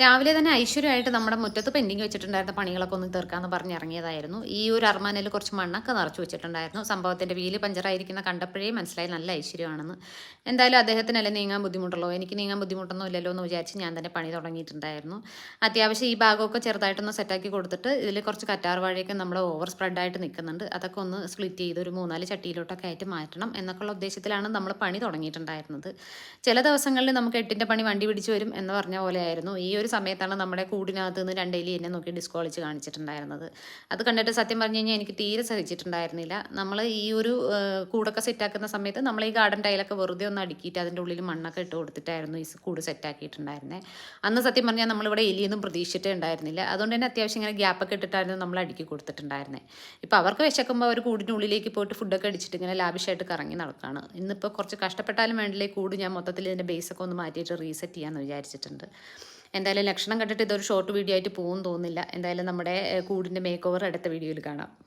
രാവിലെ തന്നെ ഐശ്വര്യമായിട്ട് നമ്മുടെ മുറ്റത്ത് പെൻഡിങ് വെച്ചിട്ടുണ്ടായിരുന്ന പണികളൊക്കെ ഒന്ന് തീർക്കാമെന്ന് പറഞ്ഞ് ഇറങ്ങിയതായിരുന്നു. ഈ ഒരു അർമാനയിൽ കുറച്ച് മണ്ണൊക്കെ നിറച്ച് വെച്ചിട്ടുണ്ടായിരുന്നു. സംഭവത്തിന്റെ വീൽ പഞ്ചറായിരിക്കുന്ന കണ്ടപ്പോഴേ മനസ്സിലായി നല്ല ഐശ്വര്യമാണെന്ന്. എന്തായാലും അദ്ദേഹത്തിനല്ലേ നീങ്ങാൻ ബുദ്ധിമുട്ടുള്ളൂ? എനിക്ക് നീങ്ങാൻ ബുദ്ധിമുട്ടൊന്നും ഇല്ലല്ലോ എന്ന് വിചാരിച്ച് ഞാൻ തന്നെ പണി തുടങ്ങിയിട്ടുണ്ടായിരുന്നു. അത്യാവശ്യം ഈ ഭാഗമൊക്കെ ചെറുതായിട്ടൊന്ന് സെറ്റാക്കി കൊടുത്തിട്ട് ഇതിൽ കുറച്ച് കറ്റാർ വാഴയൊക്കെ നമ്മൾ ഓവർ സ്പ്രെഡായിട്ട് നിൽക്കുന്നുണ്ട്. അതൊക്കെ ഒന്ന് സ്പ്ലിറ്റ് ചെയ്ത് ഒരു മൂന്നാൽ ചട്ടിയിലോട്ടൊക്കെ ആയിട്ട് മാറ്റണം എന്നൊക്കെയുള്ള ഉദ്ദേശത്തിലാണ് നമ്മൾ പണി തുടങ്ങിയിട്ടുണ്ടായിരുന്നത്. ചില ദിവസങ്ങളിൽ നമുക്ക് എട്ടിന്റെ പണി വണ്ടി പിടിച്ച് വരും എന്ന് പറഞ്ഞ പോലെയായിരുന്നു. ഈ ഒരു സമയത്താണ് നമ്മുടെ കൂടിനകത്ത് നിന്ന് രണ്ടേലി എന്നെ നോക്കി ഡിസ്കോളിച്ച് കാണിച്ചിട്ടുണ്ടായിരുന്നത്. അത് കണ്ടിട്ട് സത്യം പറഞ്ഞു കഴിഞ്ഞാൽ എനിക്ക് തീരെ സഹിച്ചിട്ടുണ്ടായിരുന്നില്ല. നമ്മൾ ഈ ഒരു കൂടൊക്കെ സെറ്റാക്കുന്ന സമയത്ത് നമ്മൾ ഈ ഗാർഡൻ ടൈലൊക്കെ വെറുതെ ഒന്ന് അടുക്കിയിട്ട് അതിന്റെ ഉള്ളിൽ മണ്ണൊക്കെ ഇട്ട് കൊടുത്തിട്ടായിരുന്നു ഈ കൂട് സെറ്റാക്കിയിട്ടുണ്ടായിരുന്നത് അന്ന് സത്യം പറഞ്ഞാൽ നമ്മളിവിടെ എലിയൊന്നും പ്രതീക്ഷിച്ചിട്ടേ ഉണ്ടായിരുന്നില്ല. അതുകൊണ്ട് തന്നെ അത്യാവശ്യം ഇങ്ങനെ ഗ്യാപ്പൊക്കെ ഇട്ടിട്ടായിരുന്നു നമ്മൾ അടുക്കി കൊടുത്തിട്ടുണ്ടായിരുന്നത് ഇപ്പോൾ അവർക്ക് വിശക്കുമ്പോൾ അവർ കൂടിന്റെ ഉള്ളിലേക്ക് പോയിട്ട് ഫുഡൊക്കെ അടിച്ചിട്ട് ഇങ്ങനെ ലാവിഷായിട്ട് കറങ്ങി നടക്കുകയാണ് ഇന്നിപ്പോൾ കുറച്ച് കഷ്ടപ്പെട്ടാലും വേണ്ടില്ലേ കൂട് ഞാൻ മൊത്തത്തിൽ ഇതിന്റെ ബേസൊക്കെ ഒന്ന് മാറ്റിയിട്ട് റീസെറ്റ് ചെയ്യാമെന്ന് വിചാരിച്ചിട്ടുണ്ട്. എന്തായാലും ലക്ഷണം കണ്ടിട്ട് ഇതൊരു ഷോർട്ട് വീഡിയോ ആയിട്ട് പോകും തോന്നുന്നില്ല. എന്തായാലും നമ്മുടെ കൂടിന്റെ മേക്ക് ഓവർ അടുത്ത വീഡിയോയിൽ കാണാം.